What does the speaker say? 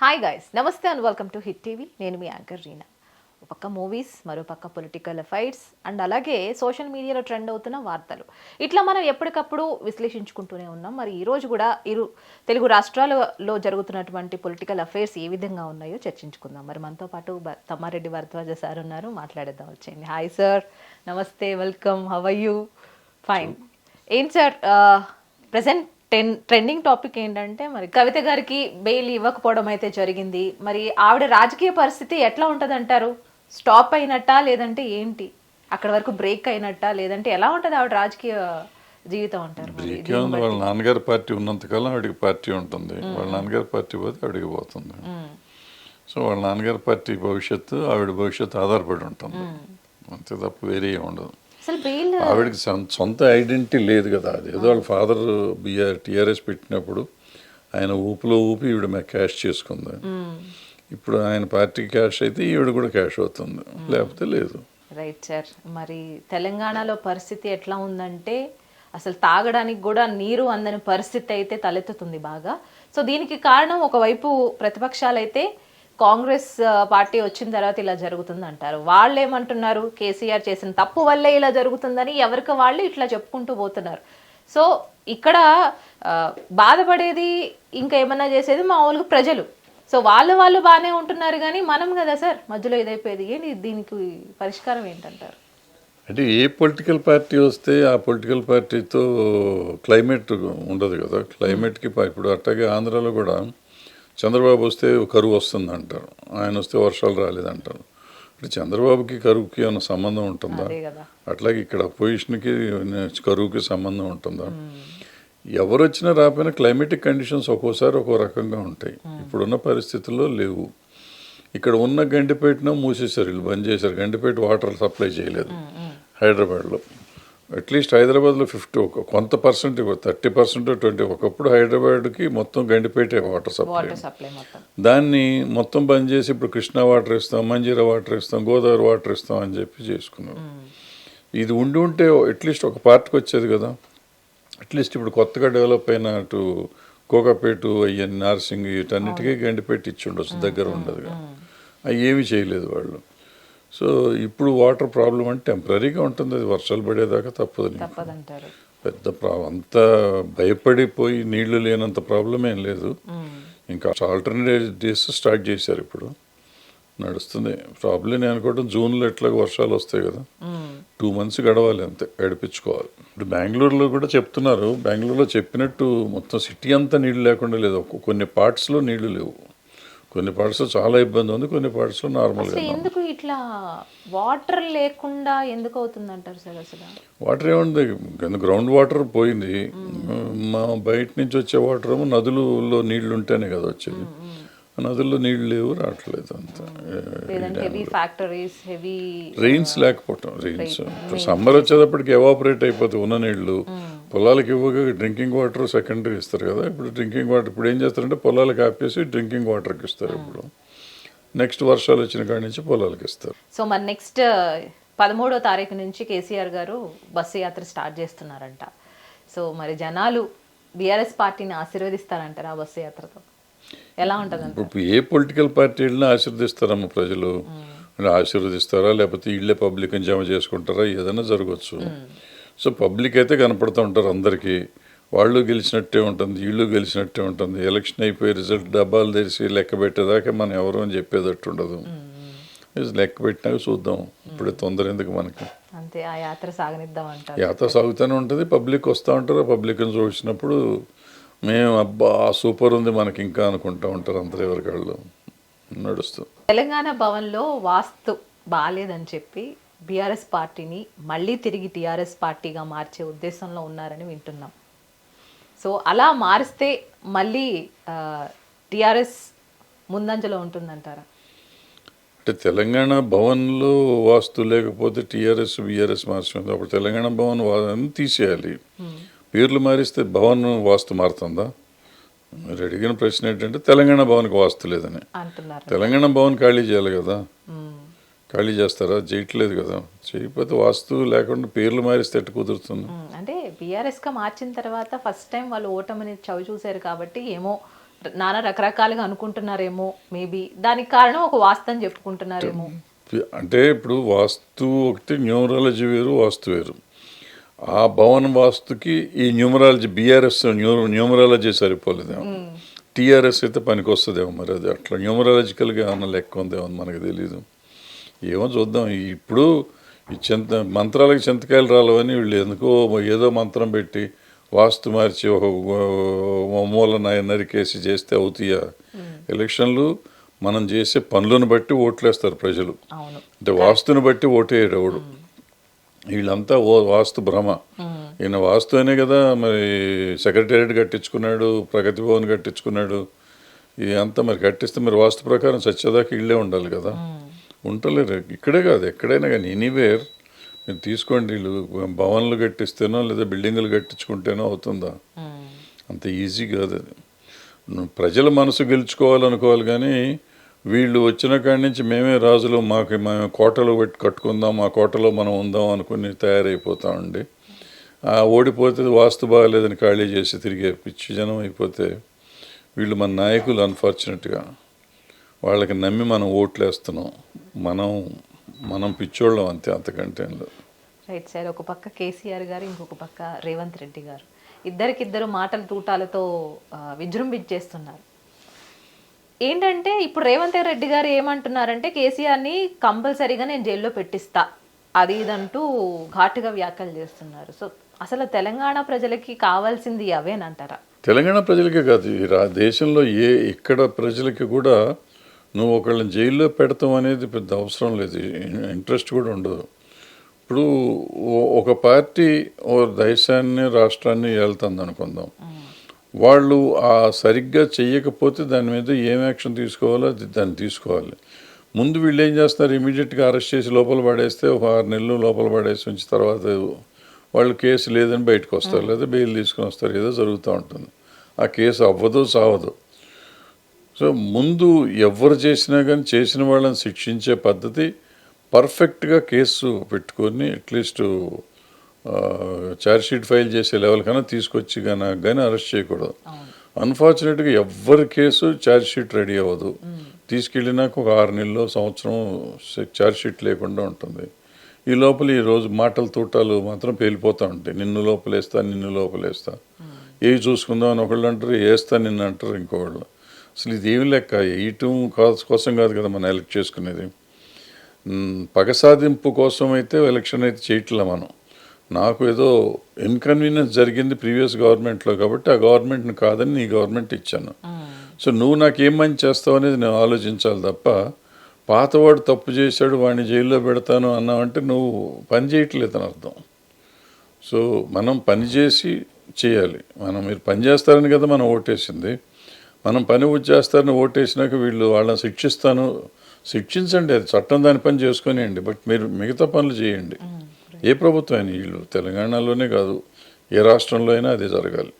Hi guys నమస్తే and welcome to hit TV నేను మీ యాంకర్ రీనా. ఒక పక్క మూవీస్ మరో పక్క పొలిటికల్ ఫైట్స్ అండ్ అలాగే సోషల్ మీడియాలో ట్రెండ్ అవుతున్న వార్తలు. ఇట్లా మనం ఎప్పటికప్పుడు విశ్లేషించుకుంటూనే ఉన్నాం. మరి ఈ రోజు కూడా ఇరు తెలుగు రాష్ట్రాలలో జరుగుతున్నటువంటి పొలిటికల్ అఫైర్స్ ఏ విధంగా ఉన్నాయో చర్చించుకుందాం. మరి మనతో పాటు తమ్మారెడ్డి భరద్వాజ సార్ ఉన్నారు. మాట్లాడేద్దాం వచ్చేయండి. హాయ్ సార్ నమస్తే వెల్కమ్ హవ్ యూ ఫైన్ ఏం sir present ten trending topic ఏంటంటే మరి కవిత గారికి బెయిల్ ఇవ్వకపోవడం అయితే జరిగింది. మరి ఆవిడ రాజకీయ పరిస్థితి ఎట్లా ఉంటుంది అంటారు స్టాప్ అయినట్టా లేదంటే ఏంటి? అక్కడ వరకు బ్రేక్ అయినట్టా లేదంటే ఎలా ఉంటుంది ఆవిడ రాజకీయ జీవితం అంటారు బ్రేక్ వాళ్ళ నాన్నగారి పార్టీ ఉన్నంతకాలం ఆవిడకి పార్టీ ఉంటుంది. వాళ్ళ నాన్నగారి పార్టీ పోతే ఆవిడకి పోతుంది. సో వాళ్ళ నాన్నగారి పార్టీ భవిష్యత్తు ఆవిడ భవిష్యత్తు ఆధారపడి ఉంటుంది. అంతే తప్ప వేరే ఉండదు. ఆవిడకి సొంత ఐడెంటిటీ లేదు కదా అది. ఏదో వాళ్ళ ఫాదర్ బిఆర్ టీఆర్ఎస్ పెట్టినప్పుడు ఆయన ఊపులో ఊపి ఈవిడ మీద క్యాష్ చేసుకుంది. ఇప్పుడు ఆయన పార్టీ క్యాష్ అయితే ఈవిడ కూడా క్యాష్ అవుతుంది. లేకపోతే లేదు. Right sir. మరి తెలంగాణలో పరిస్థితి ఎట్లా ఉందంటే అసలు తాగడానికి కూడా నీరు అందని పరిస్థితి అయితే తలెత్తుతుంది బాగా. సో దీనికి కారణం ఒకవైపు ప్రతిపక్షాలైతే కాంగ్రెస్ పార్టీ వచ్చిన తర్వాత ఇలా జరుగుతుంది అంటారు వాళ్ళు ఏమంటున్నారు కేసీఆర్ చేసిన తప్పు వల్లే ఇలా జరుగుతుందని ఎవరికి వాళ్ళు ఇట్లా చెప్పుకుంటూ పోతున్నారు. సో ఇక్కడ బాధపడేది ఇంకా ఏమన్నా చేసేది మామూలుగా ప్రజలు. సో వాళ్ళు వాళ్ళు బాగానే ఉంటున్నారు కానీ మనం కదా సార్ మధ్యలో ఇదైపోయేది. ఏంటి దీనికి పరిష్కారం ఏంటంటారు? అంటే ఏ పొలిటికల్ పార్టీ వస్తే ఆ పొలిటికల్ పార్టీతో క్లైమేట్ ఉండదు కదా. క్లైమేట్కి ఇప్పుడు అట్లాగే ఆంధ్రాలో కూడా చంద్రబాబు వస్తే కరువు వస్తుంది అంటారు. ఆయన వస్తే వర్షాలు రాలేదంటారు. ఇప్పుడు చంద్రబాబుకి కరువుకి ఏమైనా సంబంధం ఉంటుందా? అట్లాగే ఇక్కడ అపోజిషన్కి కరువుకి సంబంధం ఉంటుందా? ఎవరు వచ్చినా రాకపోయినా క్లైమేటిక్ కండిషన్స్ ఒక్కోసారి ఒక్కో రకంగా ఉంటాయి. ఇప్పుడున్న పరిస్థితుల్లో లేవు. ఇక్కడ ఉన్న గండిపేటను మూసేశారు వీళ్ళు బంద్ చేశారు. గండిపేట వాటర్ సప్లై చేయలేదు. హైదరాబాద్లో. అట్లీస్ట్ హైదరాబాద్లో ఫిఫ్టీ ఒక కొంత పర్సెంట్ థర్టీ పర్సెంట్ ట్వంటీ ఒకప్పుడు హైదరాబాద్కి మొత్తం గండిపేటే వాటర్ సప్లై. దాన్ని మొత్తం బంద్ చేసి ఇప్పుడు కృష్ణా వాటర్ ఇస్తాం మంజీరా వాటర్ ఇస్తాం గోదావరి వాటర్ ఇస్తాం అని చెప్పి చేసుకున్నాం ఇది ఉండి ఉంటే అట్లీస్ట్ ఒక పార్ట్కి వచ్చేది కదా. అట్లీస్ట్ ఇప్పుడు కొత్తగా డెవలప్ అయిన అటు కోకాపేటు అయ్యని నార్సింగ్ వీటన్నిటికీ గండిపెట్టి ఇచ్చి ఉండొచ్చు దగ్గర ఉండదుగా. అవి ఏమీ చేయలేదు వాళ్ళు. సో ఇప్పుడు వాటర్ ప్రాబ్లం అంటే టెంపరీగా ఉంటుంది. అది వర్షాలు పడేదాకా తప్పదు. తప్పదంటారు. పెద్ద ప్రా అంత భయపడిపోయి నీళ్ళు లేనంత ప్రాబ్లం ఏం లేదు. ఇంకా ఆల్టర్నేట్ డేస్ స్టార్ట్ చేశారు ఇప్పుడు. నడుస్తుంది. ప్రాబ్లం నేను అనుకోవడం జూన్లో ఎట్లాగో వర్షాలు వస్తాయి కదా. టూ మంత్స్ గడవాలి అంతే గడిపించుకోవాలి ఇప్పుడు బెంగళూరులో కూడా చెప్తున్నారు. బెంగళూరులో చెప్పినట్టు మొత్తం సిటీ అంతా నీళ్ళు లేకుండా లేదు. కొన్ని పార్ట్స్లో నీళ్ళు లేవు. కొన్ని పార్ట్స్లో చాలా ఇబ్బంది ఉంది కొన్ని పార్ట్స్లో నార్మల్గా ఎందుకు ఇట్లా వాటర్ లేకుండా ఎందుకు అవుతుంది అంటారు సార్ అసలు? వాటర్ ఏముంది? గ్రౌండ్ వాటర్ పోయింది. మా బయట నుంచి వచ్చే వాటర్ ఏమో నదులలో నీళ్ళు ఉంటేనే కదా వచ్చేది. నదుల్లో నీళ్ళు లేవు రావట్లేదు అంత. రెయిన్స్ లేకపోవటం రెయిన్స్ సమ్మర్ వచ్చేటప్పటికి ఎవాపరేట్ అయిపోతాయి ఉన్న నీళ్ళు పొలాలకు ఇవ్వగా డ్రింకింగ్ వాటర్ సెకండరీ ఇస్తారు కదా. ఇప్పుడు డ్రింకింగ్ వాటర్ ఇప్పుడు ఏం చేస్తారంటే పొలాలకు ఆపేసి డ్రింకింగ్ వాటర్కి ఇస్తారు ఇప్పుడు. నెక్స్ట్ వర్షాలు వచ్చిన కాడి నుంచి పొలాలకు ఇస్తారు. సో మరి నెక్స్ట్ పదమూడో తారీఖు నుంచి కేసీఆర్ గారు బస్సు యాత్ర స్టార్ట్ చేస్తున్నారంట. సో మరి జనాలు బీఆర్ఎస్ పార్టీని ఆశీర్వదిస్తారంటారు ఆ బస్సు యాత్రతో? ఎలా ఉంటుందంట ఇప్పుడు ఏ పొలిటికల్ పార్టీ వెళ్ళినా ఆశీర్దిస్తారమ్మ ప్రజలు. ఆశీర్వదిస్తారా? లేకపోతే ఇళ్ళే పబ్లిక్ జమ చేసుకుంటారా? ఏదైనా జరగవచ్చు సో పబ్లిక్ అయితే కనపడుతూ ఉంటారు అందరికీ. వాళ్ళు గెలిచినట్టే ఉంటుంది వీళ్ళు గెలిచినట్టే ఉంటుంది. ఎలక్షన్ అయిపోయి రిజల్ట్ డబ్బాలు తెరిచి లెక్క పెట్టేదాకా మనం ఎవరు అని చెప్పేటట్టు ఉండదు. లెక్క పెట్టినాక చూద్దాం. ఇప్పుడే తొందర ఎందుకు మనకి? అంతే ఆ యాత్ర సాగనిద్దాం యాత్ర సాగుతూనే ఉంటుంది. పబ్లిక్ వస్తూ ఉంటారు. పబ్లిక్ని చూసినప్పుడు మేము అబ్బా సూపర్ ఉంది మనకి ఇంకా అనుకుంటా ఉంటారు అందరు ఎవరికాళ్ళు నడుస్తుంది తెలంగాణ భవన్లో వాస్తు బాగాలేదని చెప్పి బీఆర్ఎస్ పార్టీని మళ్ళీ తిరిగి టీఆర్ఎస్ పార్టీగా మార్చే ఉద్దేశంలో ఉన్నారని వింటున్నాం. సో అలా మారిస్తే మళ్ళీ టీఆర్ఎస్ ముందంజలో ఉంటుందంటారా? అంటే తెలంగాణ భవన్లో వాస్తు లేకపోతే టీఆర్ఎస్ బీఆర్ఎస్ మార్చింది అప్పుడు తెలంగాణ భవన్ తీసేయాలి. పేర్లు మారిస్తే భవన్ వాస్తు మారుతుందా? మీరు అడిగిన ప్రశ్న ఏంటంటే తెలంగాణ భవన్కి వాస్తు లేదని. తెలంగాణ భవన్ ఖాళీ చేయాలి కదా. ఖాళీ చేస్తారా? చేయట్లేదు కదా. చేయకపోతే వాస్తు లేకుండా పేర్లు మారిస్తే ఎట్టు కుదురుతుంది. అంటే బీఆర్ఎస్గా మార్చిన తర్వాత ఫస్ట్ టైం వాళ్ళు ఓటమిని చవి చూశారు కాబట్టి ఏమో నానా రకరకాలుగా అనుకుంటున్నారేమో మేబీ. దానికి కారణం ఒక వాస్తవం చెప్పుకుంటున్నారేమో. అంటే ఇప్పుడు వాస్తు ఒకటి న్యూమరాలజీ వేరు వాస్తు వేరు. ఆ భవన వాస్తుకి ఈ న్యూమరాలజీ బీఆర్ఎస్ న్యూమరాలజీ సరిపోలేదేమో. టీఆర్ఎస్ అయితే పనికి వస్తుందేమో మరి అది. అట్లా న్యూమరాలజికల్గా ఏమన్నా లెక్క ఉందేమో అని మనకు తెలియదు ఏమో చూద్దాం. ఇప్పుడు ఈ చింత మంత్రాలకు చింతకాయలు రాలవని వీళ్ళు ఎందుకో ఏదో మంత్రం పెట్టి వాస్తు మార్చి ఒక ఒక మూల న- నరికేసి చేస్తే అవుతాయా? ఎలక్షన్లు మనం చేసే పనులను బట్టి ఓట్లేస్తారు ప్రజలు. అంటే వాస్తుని బట్టి ఓటేయడు ఎవడు వీళ్ళంతా ఓ వాస్తు భ్రమ. ఈయన వాస్తు అనే కదా మరి సెక్రటేరియట్ కట్టించుకున్నాడు ప్రగతి భవన్ కట్టించుకున్నాడు. ఇదంతా మరి కట్టిస్తే మరి వాస్తు ప్రకారం సత్యదాకా ఇళ్ళే ఉండాలి కదా. ఉండలేరు ఇక్కడే కాదు ఎక్కడైనా కానీ ఎనీవేర్ మీరు తీసుకోండి వీళ్ళు భవన్లు కట్టిస్తేనో లేదా బిల్డింగులు కట్టించుకుంటేనో అవుతుందా. అంత ఈజీ కాదు అది. ప్రజల మనసు గెలుచుకోవాలనుకోవాలి కానీ వీళ్ళు వచ్చిన కాడి నుంచి మేమే రాజులు మాకు మేము కోటలు పెట్టి కట్టుకుందాం మా కోటలో మనం ఉందాం అనుకుని తయారైపోతామండి ఆ ఓడిపోతే వాస్తు బాగలేదని ఖాళీ చేసి తిరిగే పిచ్చి జనం అయిపోతే వీళ్ళు మన నాయకులు అన్ఫార్చునేట్గా. వాళ్ళకి నమ్మి మనం ఓట్లేస్తున్నాం. మనం మనం పిచ్చోళ్ళం అంతే అంతకంటే రైట్ సార్ ఒక పక్క కేసీఆర్ గారు ఇంకొక పక్క రేవంత్ రెడ్డి గారు. ఇద్దరికిద్దరు మాటల తూటాలతో విజృంభించేస్తున్నారు. ఏంటంటే ఇప్పుడు రేవంత్ రెడ్డి గారు ఏమంటున్నారంటే కేసీఆర్ని కంపల్సరీగా నేను జైల్లో పెట్టిస్తా. అది ఇదంటూ ఘాటుగా వ్యాఖ్యలు చేస్తున్నారు. సో అసలు తెలంగాణ ప్రజలకి కావాల్సింది అవేనంటారా? తెలంగాణ ప్రజలకే కాదు. ఈ రా దేశంలో ఏ ఇక్కడ ప్రజలకి కూడా నువ్వు ఒకళ్ళని జైల్లో పెడతాం అనేది పెద్ద అవసరం లేదు. ఇంట్రెస్ట్ కూడా ఉండదు. ఇప్పుడు ఒక పార్టీ ఓ దేశాన్ని రాష్ట్రాన్ని వెళ్తుంది అనుకుందాం వాళ్ళు ఆ సరిగ్గా చెయ్యకపోతే దాని మీద ఏం యాక్షన్ తీసుకోవాలో అది దాన్ని తీసుకోవాలి. ముందు వీళ్ళు ఏం చేస్తున్నారు? ఇమీడియట్గా అరెస్ట్ చేసి లోపల పడేస్తే ఒక ఆరు నెలలు లోపల పడేసి ఉంచి తర్వాత వాళ్ళు కేసు లేదని బయటకు వస్తారు లేదా బెయిల్ తీసుకొని వస్తారు. ఏదో జరుగుతూ ఉంటుంది. ఆ కేసు అవ్వదు సావదు. సో ముందు ఎవరు చేసినా కానీ చేసిన వాళ్ళని శిక్షించే పద్ధతి పర్ఫెక్ట్గా కేసు పెట్టుకొని అట్లీస్ట్ ఛార్జ్షీట్ ఫైల్ చేసే లెవెల్ కన్నా తీసుకొచ్చి కానీ కానీ అరెస్ట్ చేయకూడదు. అన్ఫార్చునేట్గా ఎవరి కేసు ఛార్జ్షీట్ రెడీ అవ్వదు. తీసుకెళ్ళినాక ఒక ఆరు నెలలు సంవత్సరం ఛార్జ్షీట్ లేకుండా ఉంటుంది. ఈ లోపల ఈ రోజు మాటలు తూటాలు మాత్రం పేలిపోతూ ఉంటాయి. నిన్ను లోపలేస్తా నిన్ను లోపలేస్తా. ఏవి చూసుకుందాం అని ఒకళ్ళు అంటారు వేస్తా నిన్ను అంటారు ఇంకోళ్ళు అసలు ఇది ఏమి లెక్క? వేయటం కాస్ కోసం కాదు కదా మనం ఎలక్ట్ చేసుకునేది. పగ సాధింపు కోసం అయితే ఎలక్షన్ అయితే చేయట్లే మనం. నాకు ఏదో ఇన్కన్వీనియన్స్ జరిగింది ప్రీవియస్ గవర్నమెంట్లో కాబట్టి ఆ గవర్నమెంట్ని కాదని నీ గవర్నమెంట్ ఇచ్చాను. సో నువ్వు నాకు ఏం మంచి చేస్తావు అనేది నేను ఆలోచించాలి తప్ప పాతవాడు తప్పు చేశాడు వాడిని జైల్లో పెడతాను అన్నావంటే నువ్వు పని చేయట్లేదు అని అర్థం. సో మనం పని చేసి చేయాలి. మనం మీరు పని చేస్తారని కదా మనం ఓటేసింది. మనం పని చేస్తారని ఓటేసినాక వీళ్ళు వాళ్ళని శిక్షిస్తాను. శిక్షించండి అది చట్టం దాని పని చేసుకొనియండి. బట్ మీరు మిగతా పనులు చేయండి. ఏ ప్రభుత్వం అయినా వీళ్ళు తెలంగాణలోనే కాదు ఏ రాష్ట్రంలో అయినా అదే జరగాలి.